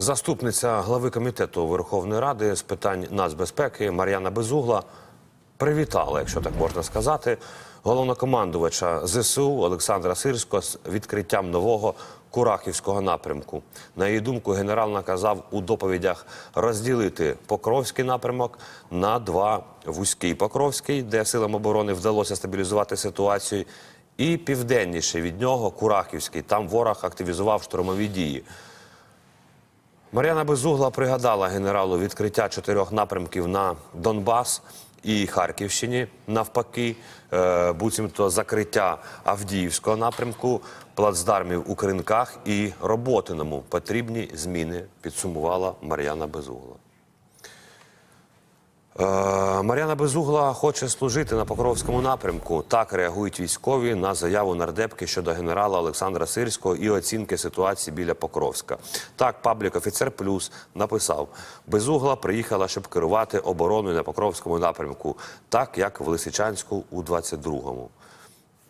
Заступниця глави комітету Верховної Ради з питань нацбезпеки Мар'яна Безугла привітала, якщо так можна сказати, головнокомандувача ЗСУ Олександра Сирського з відкриттям нового Курахівського напрямку. На її думку, генерал наказав у доповідях розділити Покровський напрямок на два вузький Покровський, де силам оборони вдалося стабілізувати ситуацію, і південніше від нього Курахівський. Там ворог активізував штурмові дії. Мар'яна Безугла пригадала генералу відкриття чотирьох напрямків на Донбас і Харківщині. Навпаки, е, буцімто закриття Авдіївського напрямку, плацдармів у Кринках і Роботиному потрібні зміни. Підсумувала Мар'яна Безугла. Мар'яна Безугла хоче служити на Покровському напрямку. Так реагують військові на заяву нардепки щодо генерала Олександра Сирського і оцінки ситуації біля Покровська. Так, паблік офіцер Плюс написав: Безугла приїхала, щоб керувати обороною на Покровському напрямку, так як в Лисичанську у 22-му.